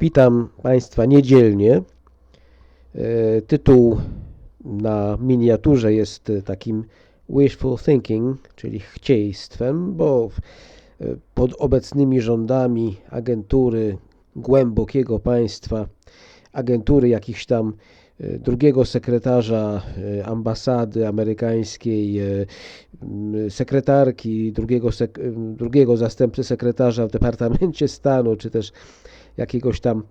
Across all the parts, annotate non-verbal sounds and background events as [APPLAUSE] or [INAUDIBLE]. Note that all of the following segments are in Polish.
Witam Państwa niedzielnie. E, Tytuł na miniaturze jest e, takim wishful thinking, czyli chcieństwem, bo e, pod obecnymi rządami agentury głębokiego państwa, agentury jakichś tam drugiego sekretarza ambasady amerykańskiej, sekretarki, drugiego, drugiego zastępcy sekretarza w Departamencie Stanu, czy też jakiegoś tam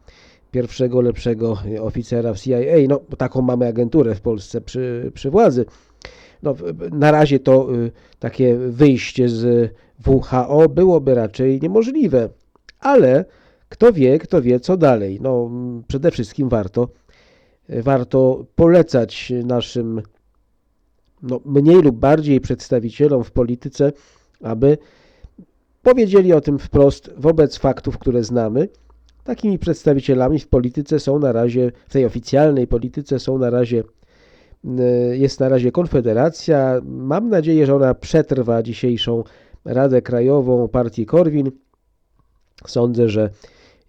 pierwszego, lepszego oficera w CIA. No, taką mamy agenturę w Polsce przy, przy władzy. No, na razie to y, takie wyjście z WHO byłoby raczej niemożliwe, ale kto wie, kto wie, co dalej. No, przede wszystkim warto, warto polecać naszym no, mniej lub bardziej przedstawicielom w polityce, aby powiedzieli o tym wprost wobec faktów, które znamy. Takimi przedstawicielami w polityce są na razie, w tej oficjalnej polityce są na razie, y, jest na razie Konfederacja. Mam nadzieję, że ona przetrwa dzisiejszą Radę Krajową partii Korwin. Sądzę, że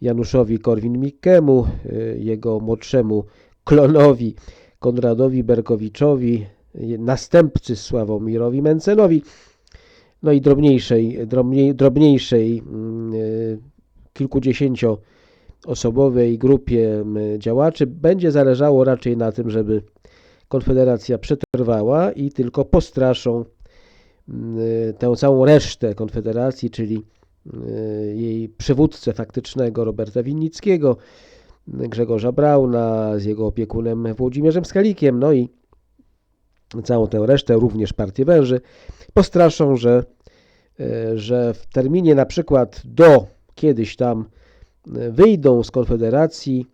Januszowi Korwin-Mikkemu, y, jego młodszemu klonowi Konradowi Berkowiczowi, y, następcy Sławomirowi Mencenowi, no i drobniejszej, drobniej, drobniejszej mm, kilkudziesięcioosobowej grupie działaczy. Będzie zależało raczej na tym, żeby Konfederacja przetrwała i tylko postraszą tę całą resztę Konfederacji, czyli jej przywódcę faktycznego Roberta Winnickiego, Grzegorza Brauna z jego opiekunem Włodzimierzem Skalikiem, no i całą tę resztę, również partię węży, postraszą, że, y, że w terminie na przykład do kiedyś tam wyjdą z Konfederacji,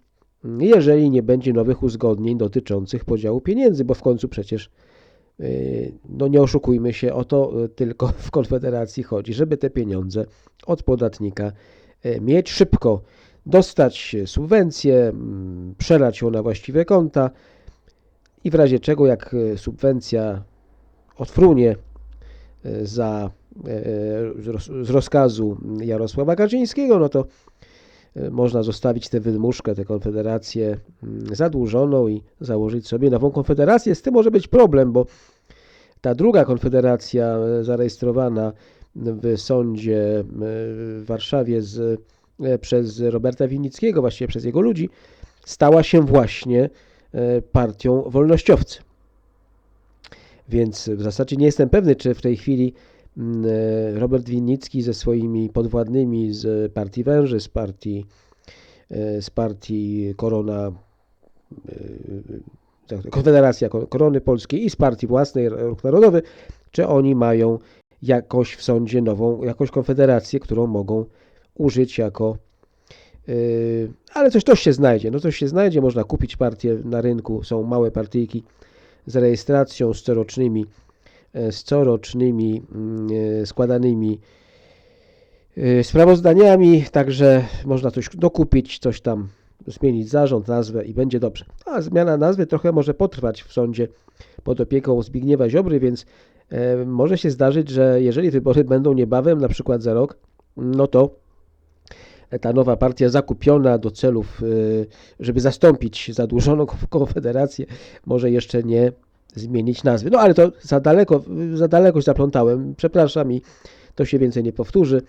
jeżeli nie będzie nowych uzgodnień dotyczących podziału pieniędzy, bo w końcu przecież Yy, no nie oszukujmy się, o to yy, tylko w Konfederacji chodzi, żeby te pieniądze od podatnika yy, mieć szybko, dostać subwencję, mm, przelać ją na właściwe konta i w razie czego, jak subwencja odfrunie za, z roz- z rozkazu Jarosława Kaczyńskiego, no to można zostawić tę wydmuszkę, tę konfederację mm, zadłużoną i założyć sobie nową konfederację. Z tym może być problem, bo ta druga konfederacja e, zarejestrowana w sądzie e, w Warszawie z, przez Roberta Winnickiego, właściwie przez jego ludzi, stała się właśnie partią wolnościowcy. Więc w zasadzie nie jestem pewny, czy w tej chwili Robert Winnicki ze swoimi podwładnymi z partii Węży, z partii, e, z partii Korona, e, tak, Konfederacja Ko- Korony Polskiej i z partii własnej Ruch Narodowy, czy oni mają jakoś w sądzie nową, jakąś konfederację, którą mogą użyć jako. Ale coś też się znajdzie. No coś się znajdzie, można kupić partię na rynku. Są małe partyjki z rejestracją, z corocznymi, e, z corocznymi mm, e, składanymi e, sprawozdaniami, także można coś dokupić, coś tam zmienić zarząd, nazwę i będzie dobrze. A zmiana nazwy trochę może potrwać w sądzie pod opieką Zbigniewa Ziobry, więc e, może się zdarzyć, że jeżeli wybory będą niebawem, na przykład za rok, no to ta nowa partia zakupiona do celów, e, żeby zastąpić zadłużoną Konfederację, może jeszcze nie zmienić nazwy. No ale to za daleko, za daleko się zaplątałem, przepraszam i to się więcej nie powtórzy.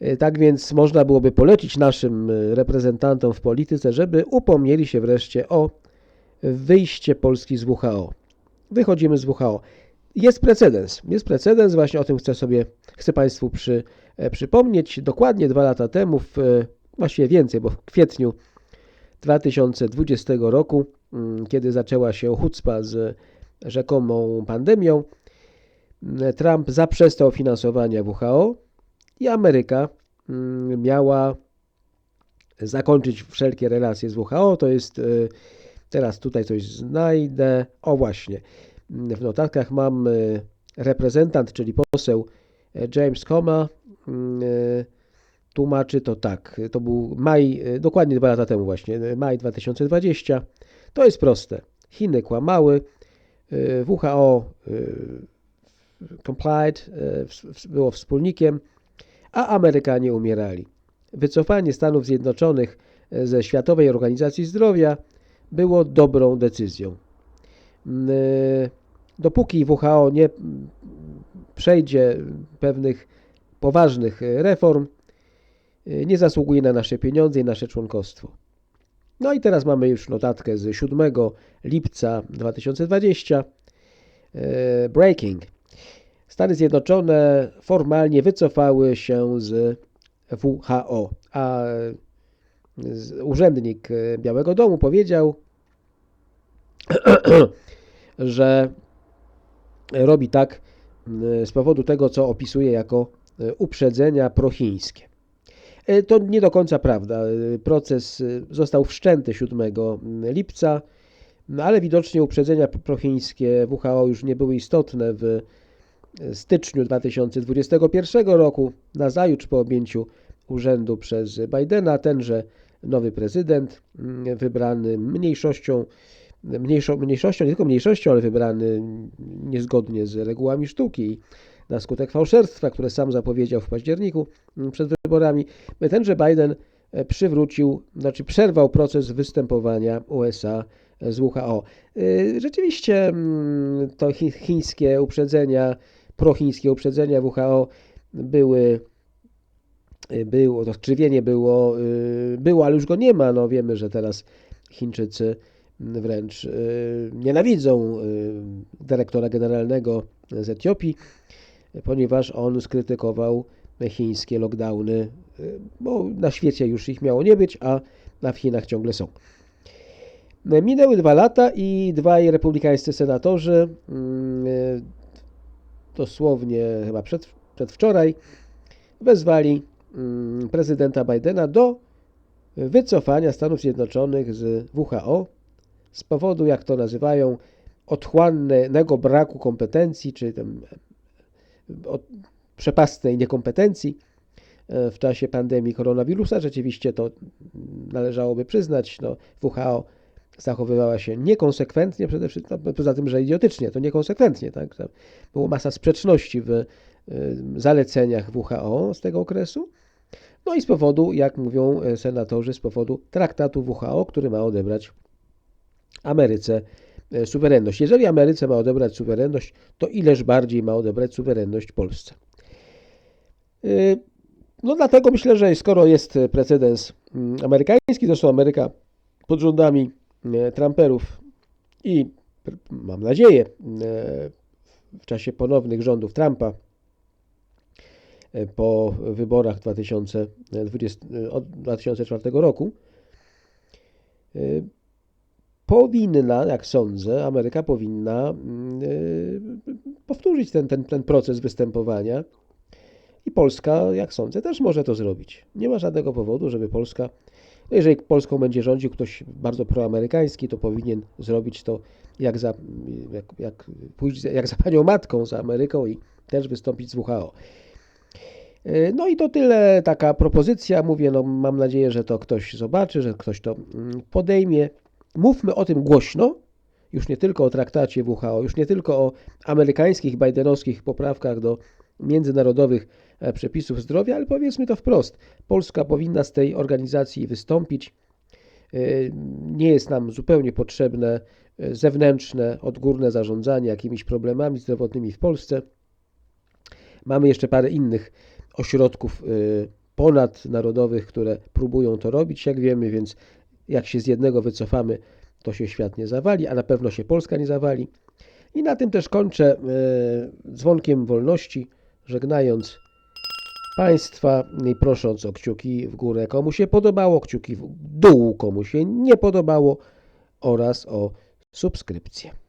E, Tak więc można byłoby polecić naszym e, reprezentantom w polityce, żeby upomnieli się wreszcie o wyjście Polski z WHO. Wychodzimy z WHO. Jest precedens. Jest precedens, właśnie o tym chcę sobie, chcę Państwu przy, e, przypomnieć. Dokładnie dwa lata temu, w, właściwie więcej, bo w kwietniu 2020 roku, kiedy zaczęła się chucpa z rzekomą pandemią, m, Trump zaprzestał finansowania WHO i Ameryka mm, miała zakończyć wszelkie relacje z WHO. To jest, y, teraz tutaj coś znajdę. O właśnie, w notatkach mam y, reprezentant, czyli poseł y, James Coma. Tłumaczy to tak. To był maj, dokładnie dwa lata temu właśnie, maj 2020. To jest proste. Chiny kłamały, y, WHO y, complied, y, było wspólnikiem, a Amerykanie umierali. Wycofanie Stanów Zjednoczonych ze Światowej Organizacji Zdrowia było dobrą decyzją. Dopóki WHO nie przejdzie pewnych poważnych reform, nie zasługuje na nasze pieniądze i nasze członkostwo. No i teraz mamy już notatkę z 7 lipca 2020. E, Breaking. Stany Zjednoczone formalnie wycofały się z WHO, a urzędnik Białego Domu powiedział, [CLEARS THROAT] że robi tak m, z powodu tego, co opisuje jako e, uprzedzenia prochińskie. E, To nie do końca prawda. E, Proces e, został wszczęty 7 lipca, no ale widocznie uprzedzenia prochińskie WHO już nie były istotne w styczniu 2021 roku, nazajutrz po objęciu urzędu przez Bidena, tenże nowy prezydent, mm, wybrany mniejszością, mniejszo, mniejszością, nie tylko mniejszością, ale wybrany niezgodnie z regułami sztuki na skutek fałszerstwa, które sam zapowiedział w październiku mm, przed wyborami, tenże Biden e, przywrócił, znaczy przerwał proces występowania USA z WHO. Y, Rzeczywiście mm, to chi- chińskie uprzedzenia, prochińskie uprzedzenia WHO były, y, było, to skrzywienie było, było, ale już go nie ma. No wiemy, że teraz Chińczycy wręcz y, nienawidzą dyrektora generalnego z Etiopii, ponieważ on skrytykował chińskie lockdowny, y, bo na świecie już ich miało nie być, a w Chinach ciągle są. Minęły dwa lata i dwaj republikańscy senatorzy, mm, y, dosłownie chyba przed, przedwczoraj, wezwali mm, prezydenta Bidena do wycofania Stanów Zjednoczonych z WHO z powodu, jak to nazywają, otchłannego braku kompetencji, czy e, od- przepastnej niekompetencji e, w czasie pandemii koronawirusa. Rzeczywiście to należałoby przyznać. No, WHO zachowywała się niekonsekwentnie, przede wszystkim, no, poza tym, że idiotycznie, to niekonsekwentnie. Tak? Było masa sprzeczności w y, zaleceniach WHO z tego okresu. No i z powodu, jak mówią e, senatorzy, z powodu traktatu WHO, który ma odebrać Ameryce e, suwerenność. Jeżeli Ameryce ma odebrać suwerenność, to ileż bardziej ma odebrać suwerenność Polsce. Y, No dlatego myślę, że skoro jest precedens mm, amerykański, zresztą Ameryka pod rządami e, Trumperów i mam nadzieję e, w czasie ponownych rządów Trumpa e, po wyborach 2020, e, od 2004 roku e, powinna, jak sądzę, Ameryka powinna mm, e, powtórzyć ten, ten, ten proces występowania i Polska, jak sądzę, też może to zrobić. Nie ma żadnego powodu, żeby Polska, no jeżeli Polską będzie rządził ktoś bardzo proamerykański, to powinien zrobić to jak za, jak, jak, pójść jak za panią matką, za Ameryką i też wystąpić z WHO. E, No i to tyle, taka propozycja. Mówię, no mam nadzieję, że to ktoś zobaczy, że ktoś to mm, podejmie. Mówmy o tym głośno, już nie tylko o traktacie WHO, już nie tylko o amerykańskich, bidenowskich poprawkach do międzynarodowych e, przepisów zdrowia, ale powiedzmy to wprost. Polska powinna z tej organizacji wystąpić. E, Nie jest nam zupełnie potrzebne e, zewnętrzne, odgórne zarządzanie jakimiś problemami zdrowotnymi w Polsce. Mamy jeszcze parę innych ośrodków ponadnarodowych, które próbują to robić, jak wiemy, więc jak się z jednego wycofamy, to się świat nie zawali, a na pewno się Polska nie zawali. I na tym też kończę y, dzwonkiem wolności, żegnając Państwa i prosząc o kciuki w górę, komu się podobało, kciuki w dół, komu się nie podobało oraz o subskrypcję.